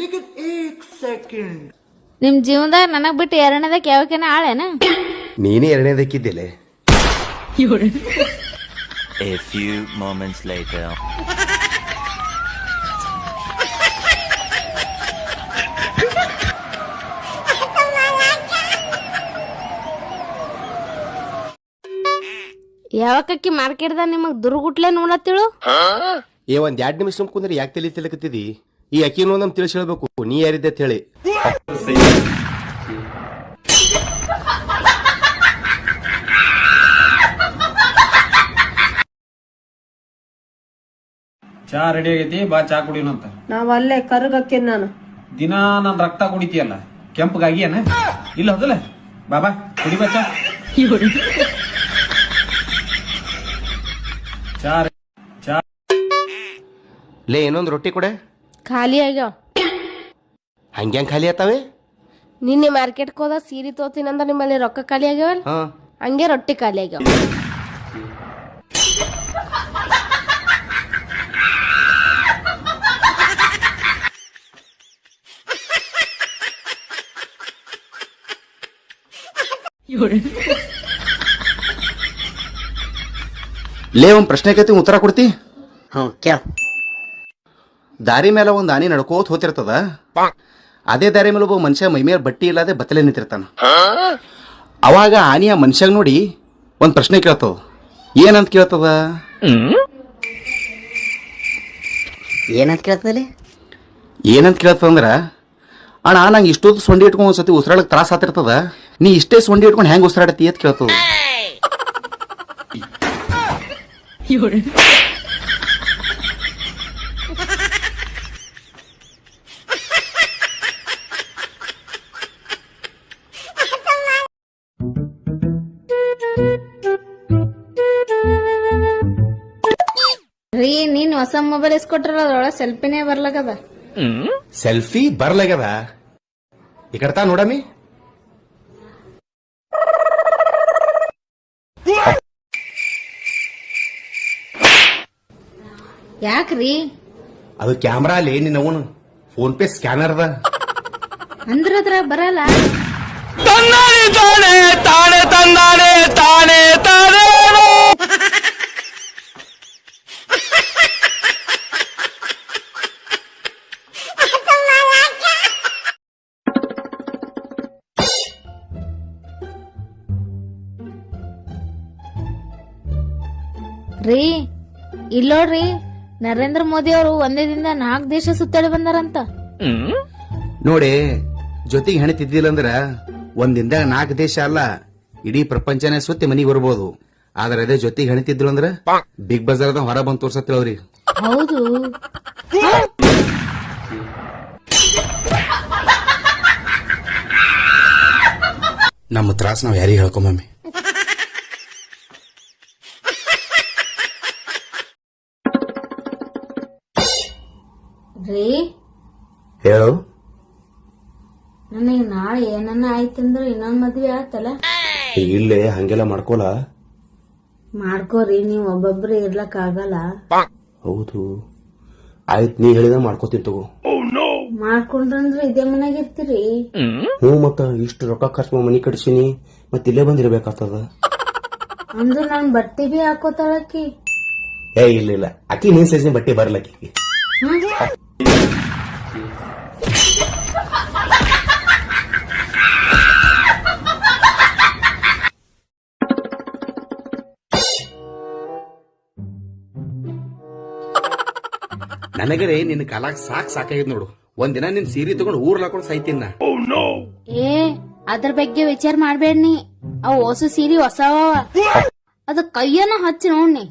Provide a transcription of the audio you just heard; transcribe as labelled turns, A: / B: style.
A: लेकिन एक सेकंड
B: ನಿಮ್ ಜೀವನದಾಗ ನನಗ್ ಬಿಟ್ಟು ಎರಡನೇದಕ್ಕೆ ಯಾವಕೇನ ಆಳೇನ
C: ನೀನೇ ಎರಡನೇದಕ್ಕಿದ್ದಿಲ್ಲ
D: A few moments later.
B: ಯಾವಕಕ್ಕಿ ಮಾರ್ಕೆಟ್ದಾಗ ನಿಮಗ್ ದುರ್ಗುಟ್ಲೆ ನೋಡತ್ತಿಳು
C: ಏ ಒಂದ್ ಎರಡ್ ನಿಮಿಷ ಸುಮ್ ಕುಂದ್ರೆ ಯಾಕೆ ತಲೆ ತಿಳಕತ್ತಿದಿ ಈ ಅಕ್ಕಿನೂ ನಮ್ ತಿಳಿಸಿ ಹೇಳ್ಬೇಕು ನೀ ಯಾರಿದ್ದೆ ಅಂತ ಹೇಳಿ.
E: ಚಾ ರೆಡಿ ಆಗೈತಿ ಬಾ ಚಾ ಕುಡಿಯೋಣಂತ
F: ನಾವ್ ಅಲ್ಲೇ ಕರ್ಗಕ್ಕೆ ನಾನು?
E: ದಿನ ನನ್ ರಕ್ತ ಕುಡಿತೀಯಲ್ಲ ಕೆಂಪಗಾಗಿ ಏನ ಇಲ್ಲ ಹೌದಲ್ಲ? ಬಾಬಾ ಕುಡಿ ಬಾ ಚಾ. ಚಾ ಚಾ
C: ಲೇ ಇನ್ನೊಂದು ರೊಟ್ಟಿ ಕೊಡೆ.
B: ಖಾಲಿ ಆಗ್ಯಾವ.
C: ಹಂಗ್ಯಾಂಗ ಖಾಲಿ ಆತಾವೆ
B: ನಿನ್ನೆ ಮಾರ್ಕೆಟ್ಗೆ ಹೋದ ಸೀರೆ ತೋತೀನಿ ನಿಮ್ಮಲ್ಲಿ ರೊಕ್ಕ ಖಾಲಿ ಆಗ್ಯಾವಲ್ಲ
C: ಹಾ.
B: ಹಂಗೆ ರೊಟ್ಟಿ ಖಾಲಿ ಆಗ್ಯಾವ.
C: ಲೇ ಒಂದು ಪ್ರಶ್ನೆ ಕೇಳ್ತಿ ಉತ್ತರ ಕೊಡ್ತಿ?
A: ಹ್ಞೂ ಕೇಳ.
C: ದಾರಿ ಮೇಲೆ ಒಂದ್ ಆನೆ ನಡ್ಕೋತ ಹೋತಿರ್ತದ. ಅದೇ ದಾರಿ ಮೇಲೆ ಒಬ್ಬ ಮನುಷ್ಯ ಮೈ ಮೇಲೆ ಬಟ್ಟಿ ಇಲ್ಲದೆ ಬತ್ತಲೆ ನಿಂತಿರ್ತಾನ. ಅವಾಗ ಆನಿಯ ಮನುಷ್ಯಾಗ ನೋಡಿ ಒಂದ್ ಪ್ರಶ್ನೆ ಕೇಳ್ತದ. ಏನಂತ ಕೇಳ್ತದ?
A: ಏನಂತ ಕೇಳ್ತದಲ್ಲಿ?
C: ಏನಂತ ಕೇಳ್ತದಂದ್ರ ಅಣ್ಣ ನಂಗೆ ಇಷ್ಟೊತ್ತು ಸೊಂಡಿ ಇಟ್ಕೊಂಡು ಒಂದ್ಸತಿ ಉಸಿರಾಡಕ್ ತ್ರಾಸ ಆತಿರ್ತದ ನೀ ಇಷ್ಟೇ ಸೊಂಡಿ ಇಟ್ಕೊಂಡು ಹೆಂಗ್ ಉಸಿರಾಡತಿ ಅಂತ ಕೇಳ್ತದ.
B: ರೀ ನೀನ್ ಹೊಸ ಮೊಬೈಲ್ ಇಸ್ಕೊಟ್ರಲ್ಲ ಅದ್ರೊಳಗೆ ಸೆಲ್ಫಿನೇ ಬರ್ಲಾಗದ
C: ಸೆಲ್ಫಿ ಬರ್ಲಾಗ್ಯದ? ಈ ಕಡ್ತಾ ನೋಡಮಿ
B: ಯಾಕ್ರಿ?
C: ಅದು ಕ್ಯಾಮ್ರಾ ಅಲ್ಲಿ ನಿನ್ನ ಅವನು ಫೋನ್ ಪೇ ಸ್ಕ್ಯಾನರ್ ಅದ.
B: ಅಂದ್ರ ಅದ್ರಾಗ ಬರಲ್ಲ ರೀ ಇಲ್ಲೋಡ್ರಿ ನರೇಂದ್ರ ಮೋದಿ ಅವರು ಒಂದೇ ದಿನ ನಾಲ್ಕು ದೇಶ ಸುತ್ತಾಡಿ ಬಂದಾರಂತ.
C: ನೋಡಿ ಜೊತೆಗೆ ಹೆಣತಿದ್ದಿಲ್ಲ ಅಂದ್ರ ಒಂದಿಂದ ದಿನದಾಗ ನಾಲ್ಕು ದೇಶ ಅಲ್ಲ ಇಡೀ ಪ್ರಪಂಚನೇ ಸುತ್ತಿ ಮನಿಗೆ ಬರ್ಬೋದು. ಆದ್ರೆ ಅದೇ ಜೊತೆಗೆ ಹೆಣಿತಿದ್ಲು ಅಂದ್ರ ಬಿಗ್ ಬಜಾರ್ದ ಹೊರ ಬಂದ್ ತೋರ್ಸತ್ತಿಳವ್ರಿ
B: ಹೌದು.
C: ನಮ್ಮ ತ್ರಾಸ ನಾವ್ ಯಾರಿಗೆ ಹೇಳ್ಕೊಂಬಮ್ಮಿ
B: ರೀ?
C: ಹೇಳು.
B: ನನಗೆ ನಾಳೆ ಏನನ್ನ ಆಯ್ತಂದ್ರ ಇನ್ನೊಂದ್ ಮದ್ವೆ ಆತಲ್ಲ?
C: ಇಲ್ಲೇ ಹಂಗೆಲ್ಲ ಮಾಡ್ಕೋಲ.
B: ಮಾಡ್ಕೋರಿ ನೀವ್ ಒಬ್ಬೊಬ್ರು ಇರ್ಲಕ್ ಆಗಲ್ಲ.
C: ಹೌದು. ಆಯ್ತ್ ನೀ ಹೇಳಿದ ಮಾಡ್ಕೋತೀನಿ ತಗೋ.
B: ಮಾಡ್ಕೊಂಡ್ರಂದ್ರೆ ಇದೇ ಮನೆಗೆ ಇರ್ತೀರಿ.
C: ಹ್ಞೂ ಮತ್ತ ಇಷ್ಟು ರೊಕ್ಕ ಖರ್ಚು ಮನಿ ಕಟ್ಸಿನಿ ಮತ್ ಇಲ್ಲೇ ಬಂದಿರ್ಬೇಕಾಗ್ತದ.
B: ಅಂದ್ರ ನಾನ್ ಬಟ್ಟೆ ಬಿ ಹಾಕೋತಾಳಕಿ
C: ಏ ಇಲ್ಲ ಇಲ್ಲ. ಅಕ್ಕಿ ನೀನ್ ಸೈಜ್ ಬಟ್ಟೆ ಬರ್ಲಕ್ಕಿ. ನನಗರೆ ನಿನ್ನ ಕಲಾಕ್ ಸಾಕ್ ಸಾಕಾಗಿದ್ ನೋಡು. ಒಂದಿನ ನಿನ್ ಸೀರೆ ತಗೊಂಡು ಊರ್ ಹಾಕೊಂಡು ಸಾಯ್ತೀನ oh,
B: ಏ ಅದ್ರ ಬಗ್ಗೆ ವಿಚಾರ ಮಾಡ್ಬೇಡ ನೀ. ಅವ್ ಹೊಸ ಸೀರೆ ಹೊಸ ಅದ ಕೈಯನ್ನ ಹಚ್ಚಿ ನೋಡ್ನಿ